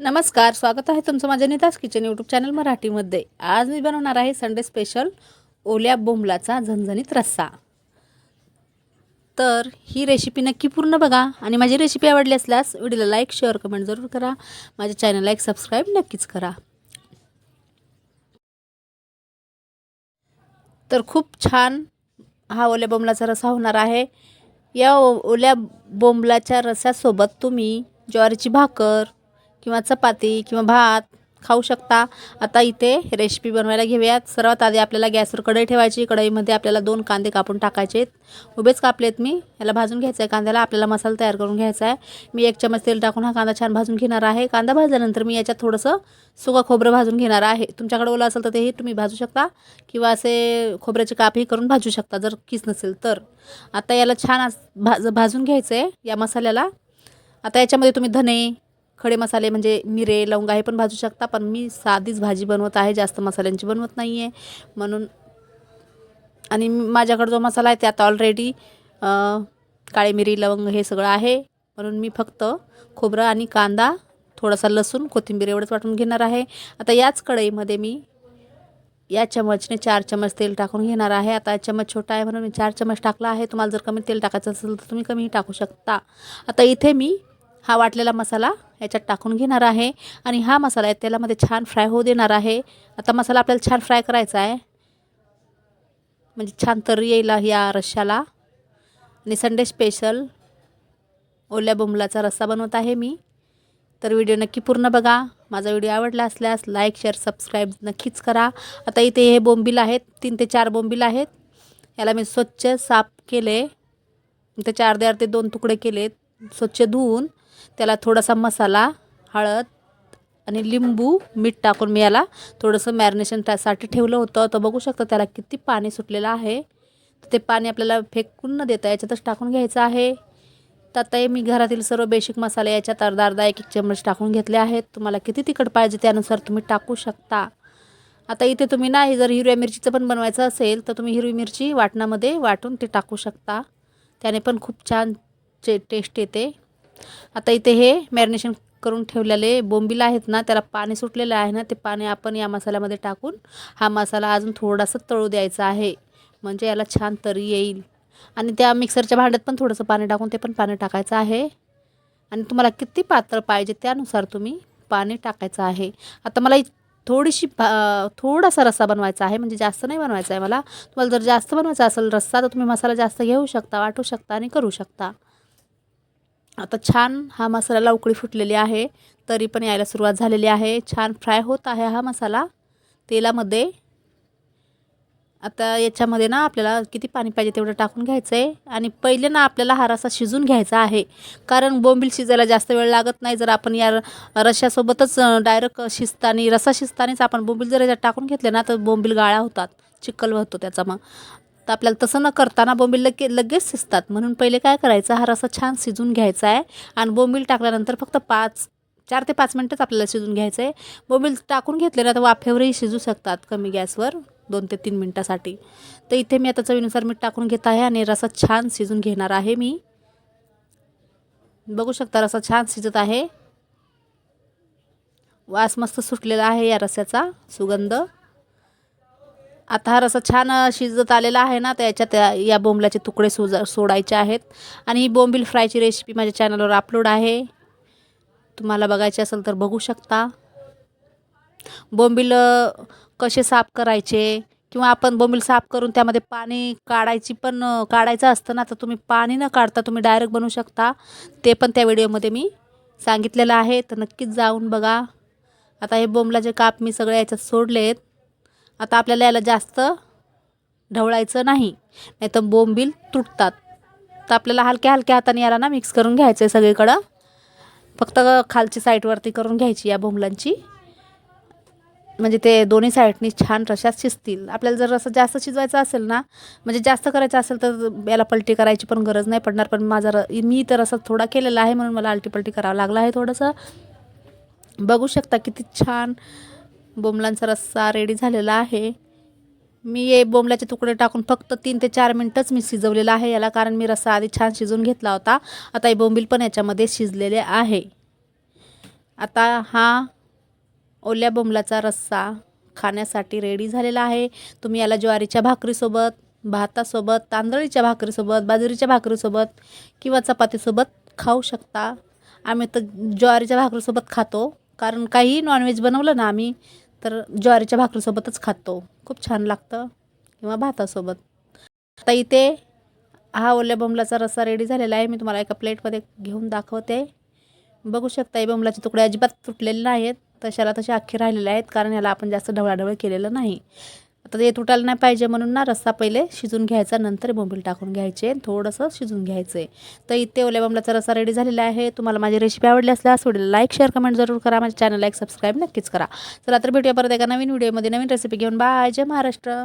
नमस्कार स्वागत आहे तुमचं माझ्या नितास किचन यूट्यूब चॅनल मराठीमध्ये. आज मी बनवणार आहे संडे स्पेशल ओल्या बोंबलाचा झणझणीत रस्सा. तर ही रेसिपी नक्की पूर्ण बघा आणि माझी रेसिपी आवडली असल्यास व्हिडिओला लाईक शेअर कमेंट जरूर करा. माझ्या चॅनलला एक सबस्क्राईब नक्कीच करा. तर खूप छान हा ओल्या बोंबलाचा रस्सा होणार आहे. या ओ ओल्या बोंबलाच्या रस्स्यासोबत तुम्ही ज्वारीची भाकर किंवा चपाती किंवा भात खाऊ शकता. आता इथे रेसिपी बनवायला घेऊयात. सर्वात आधी आपल्याला गॅसवर कढई ठेवायची. कढईमध्ये आपल्याला दोन कांदे कापून टाकायचे आहेत. उभेच कापलेत मी. याला भाजून घ्यायचं आहे कांद्याला. आपल्याला मसाला तयार करून घ्यायचा आहे मी एक चमच तेल टाकून हा कांदा छान भाजून घेणार आहे. कांदा भाजल्यानंतर मी याच्यात थोडंसं सुका खोबरं भाजून घेणार आहे. तुमच्याकडे ओलं असेल तर तेही तुम्ही भाजू शकता. किंवा असे खोबऱ्याचे कापही करून भाजू शकता जर किस नसेल तर. आता याला छान भाज भाजून घ्यायचं आहे या मसाल्याला. आता याच्यामध्ये तुम्ही धने खडे मसाले म्हणजे मिरे लवंगा हे पण भाजू शकता पण मी साधीच भाजी बनवत आहे जास्त मसाल्यांची बनवत नाही आहे म्हणून आणि माझ्याकडं जो मसाला आहे त्यात ऑलरेडी काळी मिरी लवंग हे सगळं आहे. म्हणून मी फक्त खोबरं आणि कांदा थोडासा लसूण कोथिंबीर एवढंच वाटून घेणार आहे. आता याच कढईमध्ये मी या चमचने चार चमच तेल टाकून घेणार आहे. आता चमच छोटा आहे म्हणून मी चार चमच टाकला आहे. तुम्हाला जर कमी तेल टाकायचं असेल तर तुम्ही कमीही टाकू शकता. आता इथे मी हा वाटलेला मसाला याच्यात टाकून घेणार आहे. आणि हा मसाला आहे तेलामध्ये छान फ्राय होऊ देणार आहे. आता मसाला आपल्याला छान फ्राय करायचा आहे. म्हणजे छान तरी येईल या रश्श्याला. आणि संडे स्पेशल ओल्या बोंबलाचा रस्सा बनवत आहे मी. तर व्हिडिओ नक्की पूर्ण बघा. माझा व्हिडिओ आवडला असल्यास लाईक शेअर सबस्क्राईब नक्कीच करा. आता इथे हे बोंबील आहेत तीन ते चार बोंबील आहेत. याला मी स्वच्छ साफ केले. इथे चार ते अर्धे दोन तुकडे केलेत. स्वच्छ धुवून त्याला थोडासा मसाला हळद आणि लिंबू मीठ टाकून मी याला थोडंसं मॅरिनेशन त्यासाठी ठेवलं होतं. तर बघू शकता त्याला किती पाणी सुटलेलं आहे. तर ते पाणी आपल्याला फेकून न देता याच्यातच टाकून घ्यायचं आहे. तर आता मी घरातील सर्व बेसिक मसाले याच्यात अर्धा अर्धा एक एक चम्मच टाकून घेतले आहेत. तुम्हाला किती तिखट पाहिजे त्यानुसार तुम्ही टाकू शकता. आता इथे तुम्ही नाही जर हिरव्या मिरचीचं पण बनवायचं असेल तर तुम्ही हिरवी मिरची वाटणामध्ये वाटून ते टाकू शकता. त्याने पण खूप छान चे टेस्ट येते. आता इथे हे मॅरिनेशन करून ठेवलेले बोंबील आहेत ना त्याला पाणी सुटलेलं आहे ना ते पाणी आपण या मसाल्यामध्ये टाकून हा मसाला अजून थोडासा तळू द्यायचा आहे. म्हणजे याला छान तरी येईल. आणि त्या मिक्सरच्या भांड्यात पण थोडंसं पाणी टाकून ते पण पाणी टाकायचं आहे. आणि तुम्हाला किती पातळ पाहिजे त्यानुसार तुम्ही पाणी टाकायचं आहे. आता मला थोडीशी थोडासा रस्सा बनवायचा आहे म्हणजे जास्त नाही बनवायचा आहे मला. तुम्हाला जर जास्त बनवायचा असेल रस्सा तर तुम्ही मसाला जास्त घेऊ शकता वाटू शकता आणि करू शकता. आता छान हा मसाल्याला उकळी फुटलेली आहे तरी पण यायला सुरुवात झालेली आहे. छान फ्राय होत आहे हा मसाला तेलामध्ये. आता याच्यामध्ये ना आपल्याला किती पाणी पाहिजे तेवढं टाकून घ्यायचं आहे आणि पहिले ना आपल्याला हा रसा शिजून घ्यायचा आहे. कारण बोंबील शिजायला जास्त वेळ लागत नाही. जर आपण या रश्यासोबतच डायरेक्ट शिजतानी रसा शिजतानीच आपण बोंबील जर याच्यात टाकून घेतले ना तर बोंबील गाळा होतात. चिखल होतो त्याचा मग. तर आपल्याला तसं न करताना बोंबील लगे लगेच शिजतात म्हणून पहिले काय करायचं? हा रसा छान शिजून घ्यायचा आहे. आणि बोंबील टाकल्यानंतर फक्त पाच चार ते पाच मिनटंच आपल्याला शिजून घ्यायचं आहे बोंबील टाकून घेतले ना तर वाफेवरही शिजू शकतात कमी गॅसवर दोन ते तीन मिनटासाठी. तर इथे मी आता चवीनुसार मीठ टाकून घेत आहे आणि रसा छान शिजून घेणार आहे मी. बघू शकता रसा छान शिजत आहे. वास मस्त सुटलेला आहे या रस्याचा सुगंध. आता हा रसा छान शिजत आलेला आहे ना तर याच्यात या बोंबलाचे तुकडे सोज सोडायचे आहेत. आणि ही बोंबील फ्रायची रेसिपी माझ्या चॅनलवर अपलोड आहे. तुम्हाला बघायचे असेल तर बघू शकता. बोंबील कसे साफ करायचे किंवा आपण बोंबील साफ करून त्यामध्ये पाणी काढायची पण काढायचं असतं ना तर तुम्ही पाणी न काढता तुम्ही डायरेक्ट बनवू शकता. ते पण त्या व्हिडिओमध्ये मी सांगितलेलं आहे. तर नक्कीच जाऊन बघा. आता हे बोंबलाचे काप मी सगळे याच्यात सोडले आहेत आता आपल्याला याला जास्त ढवळायचं नाही. नाही तर बोंबील तुटतात. तर आपल्याला हलक्या हलक्या हाताने याला ना मिक्स करून घ्यायचं आहे सगळीकडं. फक्त खालची साईडवरती करून घ्यायची या बोंबलांची. म्हणजे ते दोन्ही साईडनी छान रशात शिजतील. आपल्याला जर असं जास्त शिजवायचं असेल ना म्हणजे जास्त करायचं असेल तर याला पलटी करायची पण गरज नाही पडणार. पण माझा र मी तर असं थोडा केलेला आहे म्हणून मला आलटी पलटी करावं लागलं आहे थोडंसं. बघू शकता किती छान बोंबलांचा रस्सा रेडी झालेला आहे. मी हे बोंबल्याचे तुकडे टाकून फक्त तीन ते चार मिनटंच मी शिजवलेलं आहे. याला कारण मी रस्सा आधी छान शिजवून घेतला होता. आता हे बोंबील पण याच्यामध्ये शिजलेले आहे. आता हा ओल्या बोंबलाचा रस्सा खाण्यासाठी रेडी झालेला आहे. तुम्ही याला ज्वारीच्या भाकरीसोबत भातासोबत तांदळीच्या भाकरीसोबत बाजरीच्या भाकरीसोबत किंवा चपातीसोबत खाऊ शकता. आम्ही तर ज्वारीच्या भाकरीसोबत खातो. कारण काही नॉनव्हेज बनवलं ना आम्ही तर ज्वारीच्या भाकरीसोबतच खातो. खूप छान लागतं. किंवा भातासोबत. आता इथे हा ओल्या बोंबलाचा रस्सा रेडी झालेला आहे. मी तुम्हाला एका प्लेटमध्ये घेऊन दाखवते. बघू शकता बोंबलाचे तुकडे अजिबात तुटलेले नाहीत तशाला तसे अख्खे राहिलेले आहेत. कारण याला आपण जास्त ढवळाढवळ केलेलं नाही. आता ते तुटायला नाही पाहिजे म्हणून ना रस्सा पहिले शिजून घ्यायचा नंतर बोंबील टाकून घ्यायचे आणि थोडंसं शिजून घ्यायचं. आहे तर इथे ओल्या बोंबलाचा रस्सा रेडी झालेला आहे. तुम्हाला माझी रेसिपी आवडली असल्यास व्हिडिओला लाईक शेअर कमेंट जरूर करा. माझ्या चॅनलला एक सबस्क्राईब नक्कीच करा. चला तर भेटूया परत एका नवीन व्हिडिओमध्ये नवीन रेसिपी घेऊन. बाय जय महाराष्ट्र.